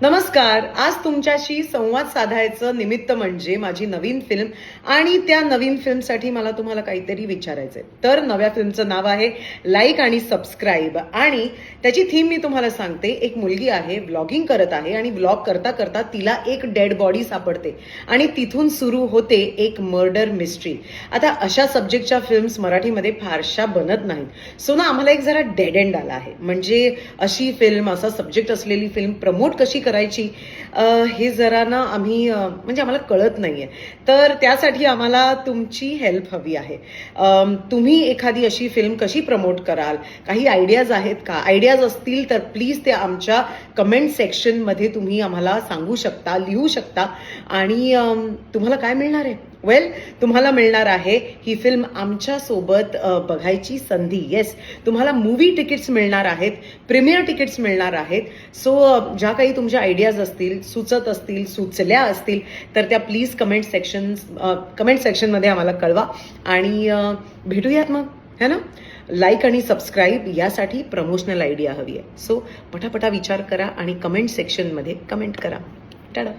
नमस्कार. आज तुमच्याशी संवाद साधायचं निमित्त म्हणजे माझी नवीन फिल्म आणि त्या नवीन फिल्मसाठी मला तुम्हाला काहीतरी विचारायचंय. तर नव्या फिल्मचं नाव आहे लाईक आणि सबस्क्राईब आणि त्याची थीम मी तुम्हाला सांगते. एक मुलगी आहे ब्लॉगिंग करत आहे आणि ब्लॉग करता करता तिला एक डेड बॉडी सापडते आणि तिथून सुरू होते एक मर्डर मिस्ट्री आता अशा सब्जेक्टच्या फिल्म्स मराठीमध्ये फारशा बनत नाहीत. सो ना आम्हाला एक जरा डेड एंड आला आहे. म्हणजे अशी फिल्म असा सब्जेक्ट असलेली फिल्म प्रमोट कशी करायची. हे जरा ना आम्ही म्हणजे आम्हाला कळत नाहीये. तर त्यासाठी आम्हाला तुमची हेल्प हवी आहे. तुम्ही एखादी अशी फिल्म कशी प्रमोट कराल? काही आयडियाज आहेत का? आयडियाज असतील तर प्लीज ते आमच्या कमेंट सेक्शनमध्ये तुम्ही आम्हाला सांगू शकता लिहू शकता. आणि तुम्हाला काय मिळणार आहे? वेल तुम्हाला मिळणार आहे ही फिल्म आमच्यासोबत बघायची संधी. येस तुम्हाला मूवी तिकीट्स मिळणार आहेत प्रीमियर तिकीट्स मिळणार आहेत. सो ज्या काही तुमच्या आयडियाज असतील सुचत असतील सुचल्या असतील तर त्या प्लीज कमेंट सेक्शन कमेंट सेक्शनमध्ये आम्हाला कळवा. आणि भेटूयात मग है ना? लाईक आणि सबस्क्राईब यासाठी प्रमोशनल आयडिया हवी आहे. सो पटापटा विचार करा आणि कमेंट सेक्शनमध्ये कमेंट करा. टाळा